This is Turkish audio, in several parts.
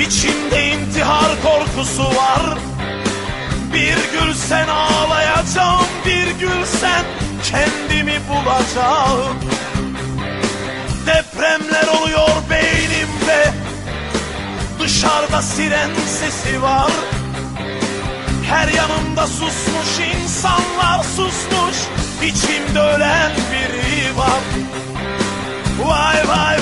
İçimde intihar korkusu var. Bir gülsen ağlayacağım Bir gülsen kendimi bulacağım. Depremler oluyor beynimde. Dışarıda siren sesi var. Her yanımda susmuş insanlar susmuş. İçimde ölen biri var. Vay vay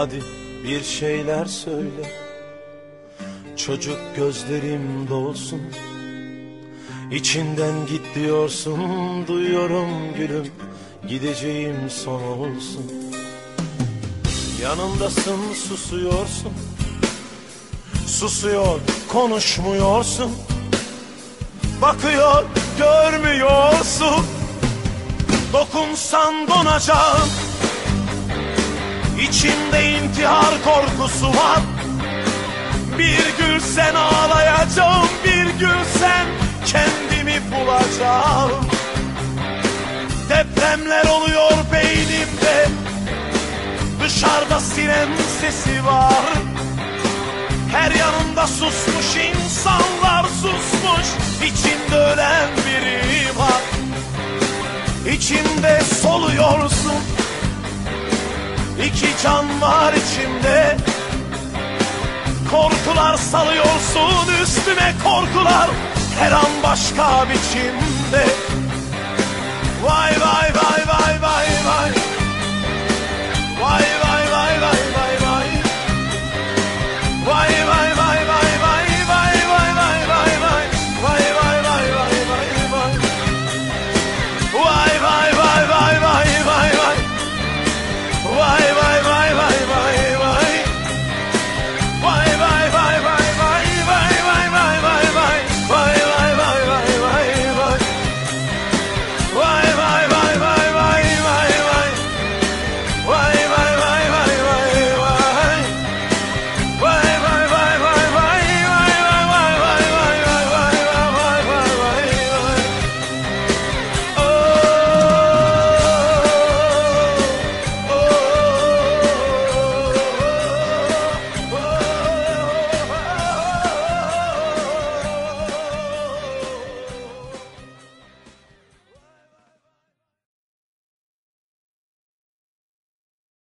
Hadi bir şeyler söyle. Çocuk gözlerim dolsun. İçinden git diyorsun Duyuyorum gülüm. Gideceğim son olsun. Yanımdasın susuyorsun. Susuyor konuşmuyorsun. Bakıyor görmüyorsun. Dokunsan donacağım İçimde intihar korkusu var. Bir gülsen ağlayacağım Bir gülsen kendimi bulacağım. Depremler oluyor beynimde. Dışarıda siren sesi var. Her yanımda susmuş insanlar susmuş. İçimde ölen biri can var içimde. Korkular salıyorsun üstüme korkular Her an başka biçimde